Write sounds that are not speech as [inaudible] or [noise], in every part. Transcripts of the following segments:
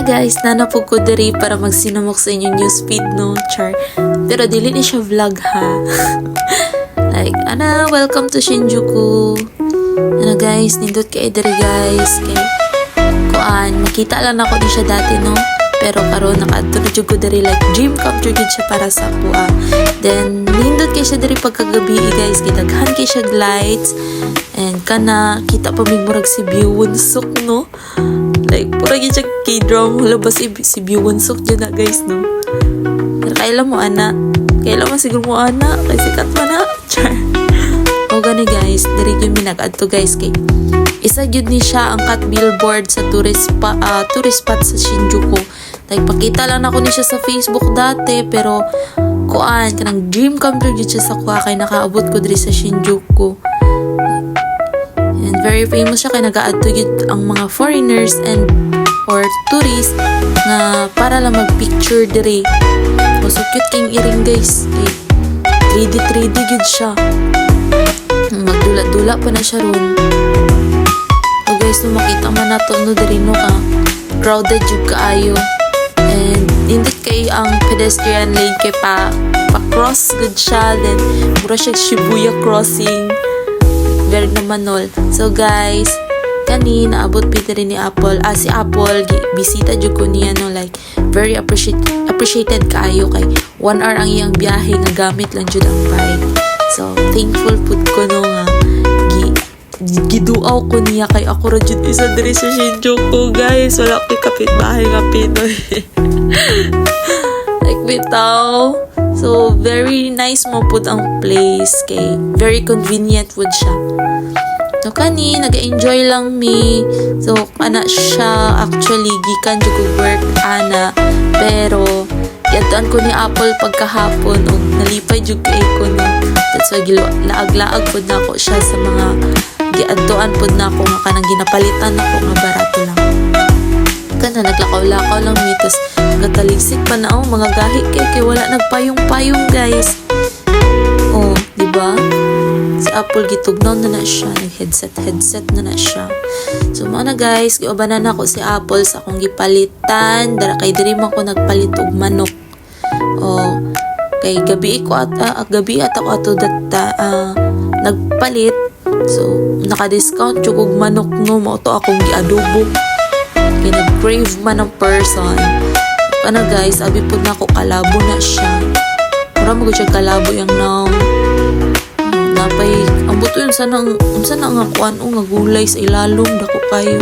Hi guys, nanapog ko diri para magsinamok sa inyong newsfeed no, char. Pero dili ni siya vlog ha. [laughs] like, ana, welcome to Shinjuku. Ano guys, nindot kay diri guys. Kay, kuan, makita lang ako di siya dati no. Pero karon jud ko diri like dream come true siya para sa ako ah. Then nindot kay siya diri pagkagabi guys, kay daghan kay siya lights. And kana kita pa murag si Biwon Suk no. Like pura siya K-drama wala ba si si Biwon Suk dyan na guys no. Pero kailan mo ana? Kailan mo siguro mo ana? Kay sikat mo na. Char. [laughs] O gani guys, diri gyud mi nag-adto guys kay isa gyud ni siya ang cut billboard sa tourist pa ah, tourist spot sa Shinjuku. Like pakita lang ako ni siya sa Facebook dati pero kuan kanang dream come true gyud siya sa kuha kay nakaabot ko diri sa Shinjuku. Very famous siya kay nag-aadto gyud ang mga foreigners and or tourists nga para lang mag-picture diri. O so cute king iring guys. Kay 3D 3D gyud siya. Magdula-dula pa na siya ron. So guys, no makita man nato no diri no ka crowded jud kaayo. And hindi kay ang pedestrian lane kay pa pa cross good siya then mura siya Shibuya crossing. Very naman all. So guys, kani naabot pita rin ni Apple. Ah, si Apple, bisita jud ko niya no like very appreciate appreciated kaayo kay one hour ang iyang biyahe nga gamit lang jud ang bike. So, thankful pud ko no nga gi giduaw ko niya kay ako ra jud isa diri sa Shinjuku guys wala ko'y kapitbahay nga Pinoy [laughs] like bitaw so very nice mo pud ang place kay very convenient pud siya So kani, nag-enjoy lang mi. So, ana siya actually gikan jud work ana. Pero yadaan ko ni Apple pagkahapon og nalipay jud kay ko no. That's why laag-laag pud nako siya sa mga giadtoan pud nako nga kanang ginapalitan nako nga barato lang. Kana naglakaw-lakaw lang mi tas gataligsik pa na oh, mga gahi kay kay wala nagpayong-payong guys. Oh, di ba? Si Apple gitugnaw na na siya, nag-headset headset na na siya. So mga na guys, giubanan ako si Apple sa akong gipalitan, dara kay diri man ko nagpalit og manok. Oh, kay gabi ko at ah, gabi at ako ato data ah, nagpalit. So naka-discount og manok no mo to akong giadobo. Kay nag-crave man ang person. Ano guys, abi pud na ako kalabo na siya. Mura mo siya kalabo yung now napay ang buto yun sana ang sana nga kuan o nga gulay sa ilalom dako kayo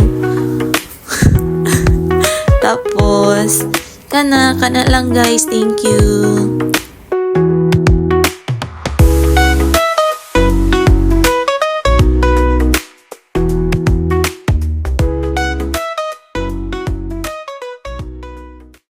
[laughs] tapos kana kana lang guys thank you